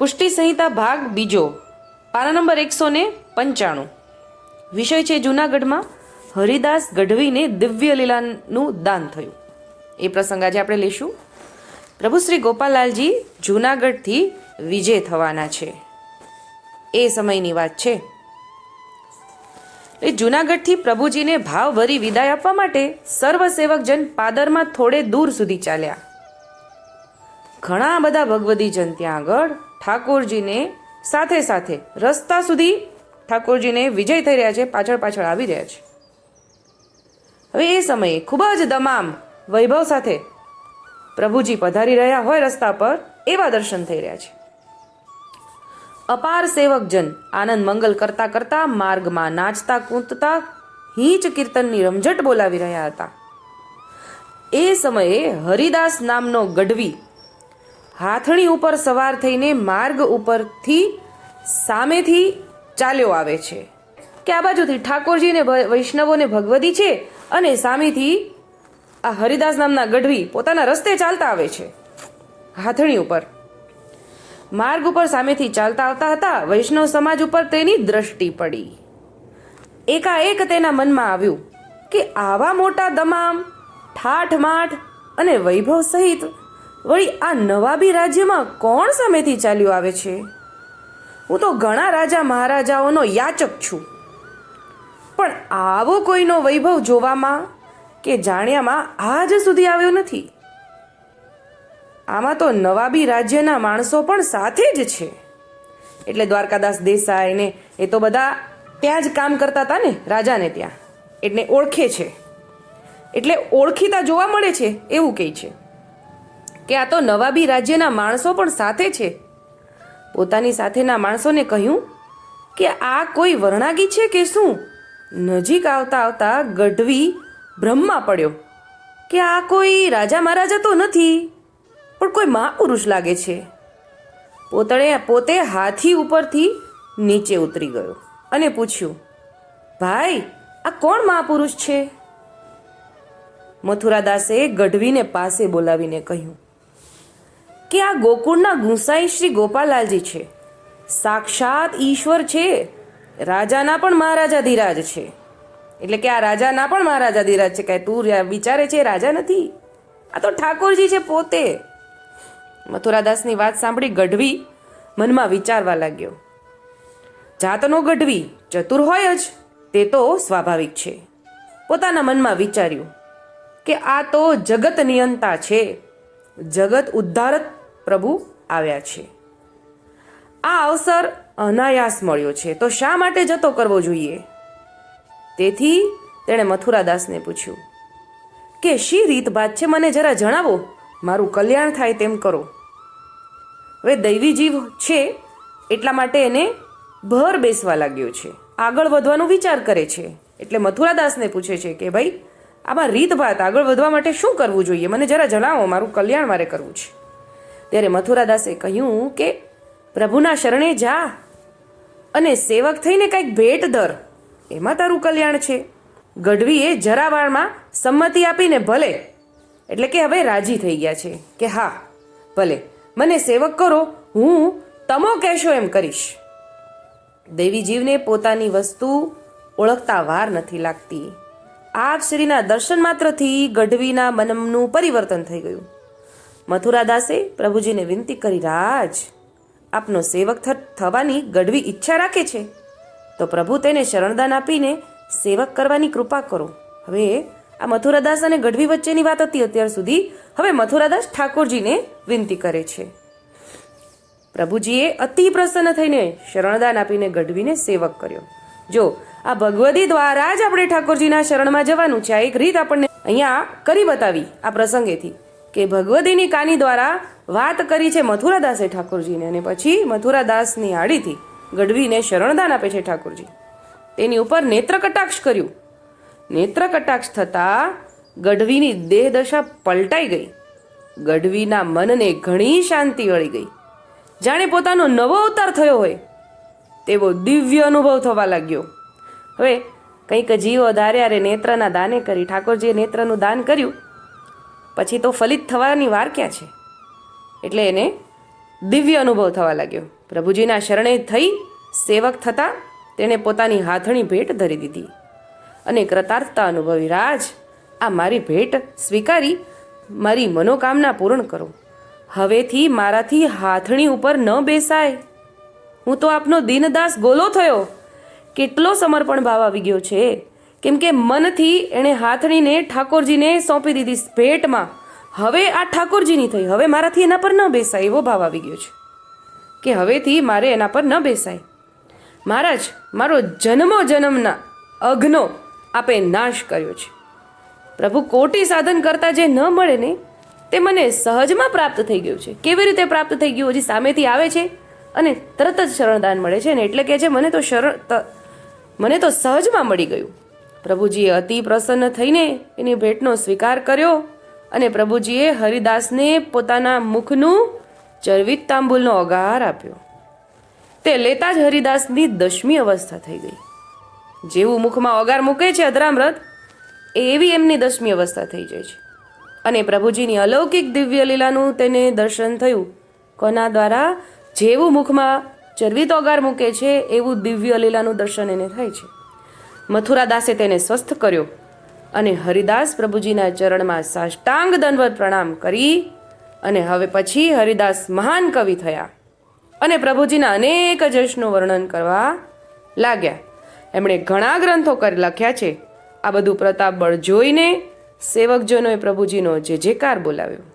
પુષ્ટિ સંહિતા ભાગ બીજો પાના નંબર એકસો ને પંચાણું. વિષય છે જૂનાગઢમાં, હરિદાસ ગઢવીને દિવ્ય લીલાનું દાન થયું. એ પ્રસંગ આજે આપણે લઈશું. પ્રભુ શ્રી ગોપાલાલજી જૂનાગઢથી વિજય થવાના છે. એ સમયની વાત છે. એ જૂનાગઢથી પ્રભુજીને ભાવભરી વિદાય આપવા માટે સર્વસેવકજન પાદરમાં થોડે દૂર સુધી ચાલ્યા. ઘણા બધા ભગવદીજન ત્યાં આગળ ઠાકોરજીને સાથે સાથે રસ્તા સુધી ઠાકોરજીને વિજય થઈ રહ્યા છે, પાછળ પાછળ આવી રહ્યા છે. હવે એ સમયે ખૂબ જ દમામ વૈભવ સાથે પ્રભુજી પધારી રહ્યા હોય રસ્તા પર, એવા દર્શન થઈ રહ્યા છે. અપાર સેવકજન આનંદ મંગલ કરતા કરતા માર્ગમાં નાચતા, કૂદતા, હીચ કીર્તનની રમઝટ બોલાવી રહ્યા હતા. એ સમયે હરિદાસ નામનો ગઢવી હાથણી ઉપર સવાર થઈને માર્ગ ઉપરથી સામેથી ચાલ્યો આવે છે. કે આ બાજુથી ઠાકોરજીને વૈષ્ણવોને ભગવદી છે અને સામેથી આ હરિદાસ નામના ગઢવી પોતાના રસ્તે ચાલતા આવે છે. હાથણી ઉપર. માર્ગ ઉપર સામેથી ચાલતા આવતા હતા, વૈષ્ણવ સમાજ ઉપર તેની દ્રષ્ટિ પડી. એકાએક તેના મનમાં આવ્યું કે આવા મોટા દમામ, ઠાઠમાઠ અને વૈભવ સહિત વળી આ નવાબી રાજ્યમાં કોણ સામેથી ચાલ્યું આવે છે? હું તો ઘણા રાજા મહારાજાઓનો યાચક છું. પણ આવો કોઈનો વૈભવ જોવામાં કે જાણ્યામાં આજ સુધી આવ્યો નથી? આમાં તો નવાબી રાજ્યના માણસો પણ સાથે જ છે. એટલે દ્વારકાદાસ દેસાઈ ને એ તો બધા ત્યાં જ કામ કરતા હતા ને રાજાને ત્યાં. એટલે ઓળખે છે. એટલે ઓળખીતા જોવા મળે છે, એવું કહે છે. કે આ તો નવાબી રાજ્યના માણસો પણ સાથે છે. પોતાની સાથેના માણસોને કહ્યું કે આ કોઈ વર્ણાગી છે કે શું? નજીક આવતા આવતા ગઢવી બ્રહ્મા પડ્યો કે આ કોઈ રાજા મહારાજા તો નથી, પણ કોઈ મહાપુરુષ લાગે છે. પોતણે પોતે હાથી ઉપરથી નીચે ઉતરી ગયો અને પૂછ્યું, ભાઈ, આ કોણ મહાપુરુષ છે? મથુરાદાસે ગઢવીને પાસે બોલાવીને કહ્યું કે આ ગોકુળના ગુંસાઈ શ્રી ગોપાલાલજી છે. સાક્ષાત ઈશ્વર છે. રાજાના પણ મહારાજા ધીરાજ છે. એટલે કે આ રાજાના પણ મહારાજા ધીરાજ છે. કે તું વિચારે છે રાજા નથી? આ તો ઠાકોરજી છે પોતે. મથુરાદાસની વાત સાંભળી ગઢવી મનમાં વિચારવા લાગ્યો. જાતનો ગઢવી ચતુર હોય જ, તે તો સ્વાભાવિક છે. પોતાના મનમાં વિચાર્યું કે આ તો જગત નિયંતા છે. જગત ઉદ્ધારક પ્રભુ આવ્યા છે. આ અવસર અનાયાસ મળ્યો છે. તો શા માટે જતો કરવો જોઈએ? તેથી તેણે મથુરાદાસને પૂછ્યું, કે શી રીતભાત છે? મને જરા જણાવો. મારું કલ્યાણ થાય તેમ કરો. હવે દૈવી જીવ છે એટલા માટે એને ભર બેસવા લાગ્યો છે. આગળ વધવાનો વિચાર કરે છે. એટલે મથુરાદાસને પૂછે છે કે, ભાઈ, આમાં રીતભાત આગળ વધવા માટે શું કરવું જોઈએ? મને જરા જણાવો, મારું કલ્યાણ મારે કરવું છે. ત્યારે મથુરાદાસે કહ્યું કે, પ્રભુના શરણે જા અને સેવક થઈને કંઈક ભેટ ધર એમાં તારું કલ્યાણ છે. ગઢવીએ જરાવાળમાં સંમતિ આપીને ભલે. એટલે કે હવે રાજી થઈ ગયા છે કે હા, ભલે. મને સેવક કરો, હું તમો કહેશો એમ કરીશ. દેવીજીવને પોતાની વસ્તુ ઓળખતા વાર નથી લાગતી. આપ શ્રીના દર્શન માત્રથી ગઢવીના મનનું પરિવર્તન થઈ ગયું. મથુરાદાસે પ્રભુજીને વિનંતી કરી, રાજ, આપનો સેવક થવાની ગઢવી ઈચ્છા રાખે છે. તો પ્રભુ તેને શરણદાન આપીને સેવક કરવાની કૃપા કરો. હવે આ મથુરાદાસ અને ગઢવી વચ્ચેની વાત હતી અત્યાર સુધી. હવે મથુરાદાસ ઠાકોરજીને વિનંતી કરે છે. પ્રભુજીએ અતિ પ્રસન્ન થઈને શરણદાન આપીને ગઢવીને સેવક કર્યો. જો, આ ભગવદી દ્વારા જ આપણે ઠાકોરજીના શરણમાં જવાનું છે. આ એક રીત આપણને અહીંયા કરી બતાવી આ પ્રસંગેથી. કે ભગવદીની કાની દ્વારા વાત કરી છે મથુરાદાસે ઠાકોરજીને અને પછી મથુરાદાસની આડીથી ગઢવીને શરણદાન આપે છે ઠાકોરજી. તેની ઉપર નેત્ર કટાક્ષ કર્યું. નેત્ર કટાક્ષ થતાં ગઢવીની દેહદશા પલટાઈ ગઈ. ગઢવીના મનને ઘણી શાંતિ વળી ગઈ. જાણે પોતાનો નવો અવતાર થયો હોય. તેવો દિવ્ય અનુભવ થવા લાગ્યો. હવે કંઈક જીવો ધારે અરે નેત્રના દાને કરી ઠાકોરજીએ નેત્રનું દાન કર્યું. પછી તો ફલિત થવાની વાર ક્યાં છે? એટલે એને દિવ્ય અનુભવ થવા લાગ્યો. પ્રભુજીના શરણે થઈ સેવક થતાં તેણે પોતાની હાથણી ભેટ ધરી દીધી. અને કૃતાર્થતા અનુભવી, રાજ, આ મારી ભેટ સ્વીકારી, મારી મનોકામના પૂર્ણ કરો. હવેથી મારાથી હાથણી ઉપર ન બેસાય. હું તો આપનો દીનદાસ ગોલો થયો. કેટલો સમર્પણ ભાવ આવી ગયો છે. કેમ કે મનથી એણે હાથણીને ઠાકોરજીને સોંપી દીધી ભેટમાં. હવે આ ઠાકોરજીની થઈ. હવે મારાથી એના પર ન બેસાય એવો ભાવ આવી ગયો છે. કે હવેથી મારે એના પર ન બેસાય. મહારાજ, મારો જન્મો જન્મના અઘ્નો આપે નાશ કર્યો છે. પ્રભુ કોટી સાધન કરતાં જે ન મળે ને, તે મને સહજમાં પ્રાપ્ત થઈ ગયું છે. કેવી રીતે પ્રાપ્ત થઈ ગયું? હજી સામેથી આવે છે અને તરત જ શરણદાન મળે છે ને, એટલે કે છે, મને તો શરણ મને તો સહજમાં મળી ગયું. પ્રભુજીએ અતિ પ્રસન્ન થઈને એની ભેટનો સ્વીકાર કર્યો અને પ્રભુજીએ હરિદાસને પોતાના મુખનું ચરવિત તાંબુલનો અગાર આપ્યો. તે લેતા જ હરિદાસની દશમી અવસ્થા થઈ ગઈ. જેવું મુખમાં ઓગાર મૂકે છે અધરામૃત, એવી એમની દશમી અવસ્થા થઈ જાય છે. અને પ્રભુજીની અલૌકિક દિવ્ય લીલાનું તેને દર્શન થયું. કોના દ્વારા? જેવું મુખમાં ચરવિત ઓગાર મૂકે છે, એવું દિવ્ય લીલાનું દર્શન એને થાય છે. મથુરાદાસે તેને સ્વસ્થ કર્યો અને હરિદાસ પ્રભુજીના ચરણમાં સાષ્ટાંગ દંડવત પ્રણામ કરી અને હવે પછી હરિદાસ મહાન કવિ થયા અને પ્રભુજીના અનેક જશનું વર્ણન કરવા લાગ્યા. એમણે ઘણા ગ્રંથો કરી લખ્યા છે. આ બધું પ્રતાપ બળ જોઈને સેવકજનોએ પ્રભુજીનો જે જેકાર બોલાવ્યો.